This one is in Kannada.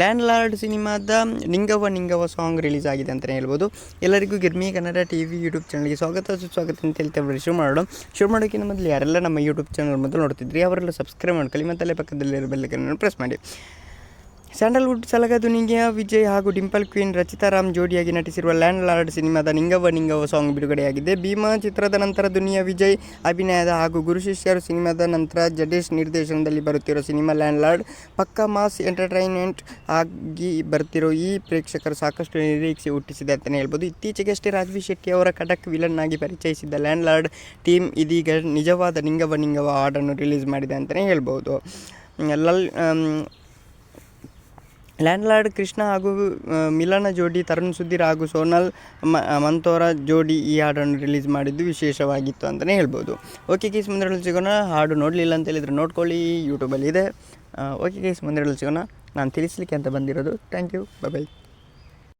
ಲ್ಯಾಂಡ್ ಲಾರ್ಡ್ ಸಿನಿಮಾದ ನಿಂಗವ ನಿಂಗವ ಸಾಂಗ್ ರಿಲೀಸ್ ಆಗಿದೆ ಅಂತಲೇ ಹೇಳ್ಬೋದು. ಎಲ್ಲರಿಗೂ Girmi Kannada T V YouTube ಚಾನಲ್ಗೆ ಸ್ವಾಗತ. ಸುಸ್ವಾಗತ ಅಂತ ಹೇಳ್ತಾ ಶುರು ಮಾಡೋಣ. ಶುರು ಮಾಡೋಕ್ಕಿಂತ ಮೊದಲು ಯಾರೆಲ್ಲ ನಮ್ಮ ಯೂಟ್ಯೂಬ್ ಚಾನಲ್ ಮೊದಲು ನೋಡ್ತಿದ್ರಿ, ಅವರೆಲ್ಲ ಸಬ್ಸ್ಕ್ರೈಬ್ ಮಾಡ್ಕೊಳ್ಳಿ ಮತ್ತು ಪಕ್ಕದಲ್ಲಿರೋ ಬೆಲ್ಲಕನ್ನು ಪ್ರೆಸ್ ಮಾಡಿ. ಸ್ಯಾಂಡಲ್ವುಡ್ ಸಲಗ ನಿಂಗೆಯ ವಿಜಯ್ ಹಾಗೂ ಡಿಂಪಲ್ ಕ್ವೀನ್ ರಚಿತಾ ರಾಮ್ ಜೋಡಿಯಾಗಿ ನಟಿಸಿರುವ ಲ್ಯಾಂಡ್ ಲಾರ್ಡ್ ಸಿನಿಮಾದ ನಿಂಗವ ನಿಂಗವ ಸಾಂಗ್ ಬಿಡುಗಡೆಯಾಗಿದೆ. ಭೀಮಾ ಚಿತ್ರದ ನಂತರ ದುನಿಯಾ ವಿಜಯ್, ಅಭಿನಯದ ಹಾಗೂ ಗುರು ಶಿಷ್ಯರು ಸಿನಿಮಾದ ನಂತರ ಜಡೇಶ್ ನಿರ್ದೇಶನದಲ್ಲಿ ಬರುತ್ತಿರೋ ಸಿನಿಮಾ ಲ್ಯಾಂಡ್ ಲಾರ್ಡ್ ಪಕ್ಕ ಮಾಸ್ ಎಂಟರ್ಟೈನ್ಮೆಂಟ್ ಆಗಿ ಬರ್ತಿರೋ ಈ ಪ್ರೇಕ್ಷಕರು ಸಾಕಷ್ಟು ನಿರೀಕ್ಷೆ ಹುಟ್ಟಿಸಿದೆ ಅಂತಲೇ ಹೇಳ್ಬೋದು. ಇತ್ತೀಚೆಗಷ್ಟೇ ರಾಜ್ವಿ ಶೆಟ್ಟಿ ಅವರ ಕಟಕ್ ವಿಲನ್ ಆಗಿ ಪರಿಚಯಿಸಿದ್ದ ಲ್ಯಾಂಡ್ ಲಾರ್ಡ್ ಟೀಮ್ ಇದೀಗ ನಿಜವಾದ ನಿಂಗವ ನಿಂಗವ ಹಾಡನ್ನು ರಿಲೀಸ್ ಮಾಡಿದೆ ಅಂತಲೇ ಹೇಳ್ಬೋದು. ಲಲ್ ಲ್ಯಾಂಡ್ಲಾರ್ಡ್ ಕೃಷ್ಣ ಹಾಗೂ ಮಿಲನ ಜೋಡಿ ತರುಣ್ ಸುಧೀರ್ ಹಾಗೂ ಸೋನಲ್ ಮಂತೋರ ಜೋಡಿ ಈ ಹಾಡನ್ನು ರಿಲೀಸ್ ಮಾಡಿದ್ದು ವಿಶೇಷವಾಗಿತ್ತು ಅಂತಲೇ ಹೇಳ್ಬೋದು. ಓಕೆ ಕೇಸ್ ಮುಂದೆ ಸಿಗೋಣ. ಹಾಡು ನೋಡಲಿಲ್ಲ ಅಂತ ಹೇಳಿದರೆ ನೋಡ್ಕೊಳ್ಳಿ. ಯೂಟ್ಯೂಬಲ್ಲಿ ಇದೆ. ಓಕೆ ಕೇಸ್ ಮುಂದೆ ಸಿಗೋಣ. ನಾನು ತಿಳಿಸ್ಲಿಕ್ಕೆ ಅಂತ ಬಂದಿರೋದು. Thank you. ಬಾಯ್